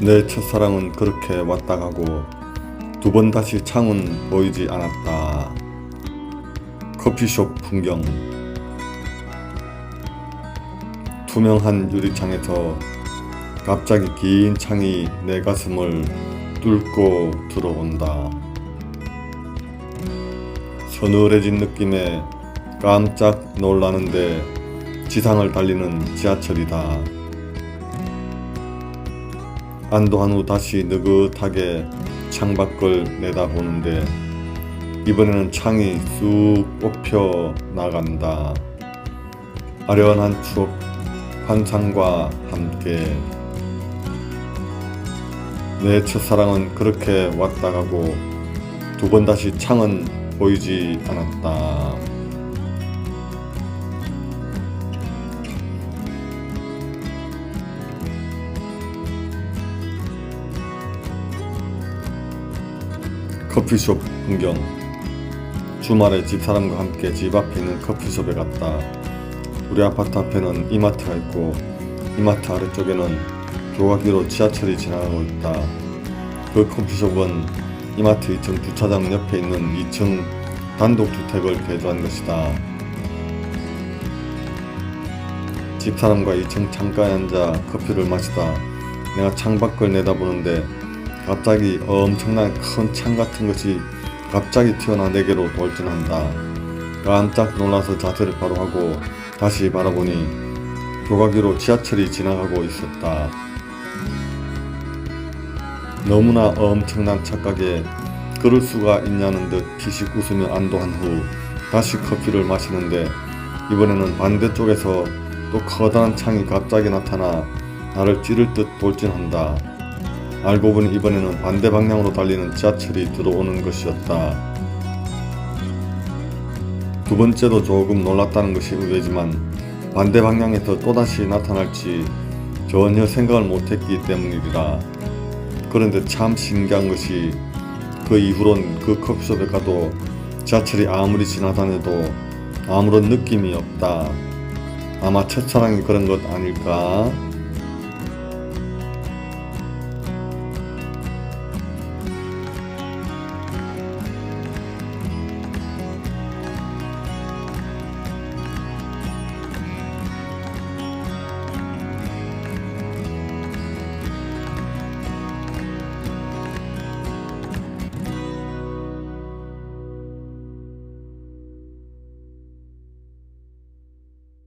내 첫사랑은 그렇게 왔다 가고 두 번 다시 창은 보이지 않았다. 커피숍 풍경 투명한 유리창에서 갑자기 긴 창이 내 가슴을 뚫고 들어온다. 서늘해진 느낌에 깜짝 놀라는데 지상을 달리는 지하철이다. 안도한 후 다시 느긋하게 창밖을 내다보는데 이번에는 창이 쑥 뽑혀 나간다. 아련한 추억 환상과 함께 내 첫사랑은 그렇게 왔다 가고 두 번 다시 창은 보이지 않았다. 커피숍 풍경 주말에 집사람과 함께 집 앞에 있는 커피숍에 갔다. 우리 아파트 앞에는 이마트가 있고 이마트 아래쪽에는 조각기로 지하철이 지나가고 있다. 그 커피숍은 이마트 2층 주차장 옆에 있는 2층 단독주택을 개조한 것이다. 집사람과 2층 창가에 앉아 커피를 마시다 내가 창밖을 내다보는데 갑자기 엄청난 큰 창 같은 것이 갑자기 튀어나 내게로 돌진한다. 깜짝 놀라서 자세를 바로 하고 다시 바라보니 조각기로 지하철이 지나가고 있었다. 너무나 엄청난 착각에 그럴 수가 있냐는 듯 피식 웃으며 안도한 후 다시 커피를 마시는데 이번에는 반대쪽에서 또 커다란 창이 갑자기 나타나 나를 찌를 듯 돌진한다. 알고 보니 이번에는 반대 방향으로 달리는 지하철이 들어오는 것이었다. 두 번째도 조금 놀랐다는 것이 의외지만 반대 방향에서 또다시 나타날지 전혀 생각을 못했기 때문이라. 그런데 참 신기한 것이 그 이후론 그 커피숍에 가도 지하철이 아무리 지나다녀도 아무런 느낌이 없다. 아마 첫사랑이 그런 것 아닐까?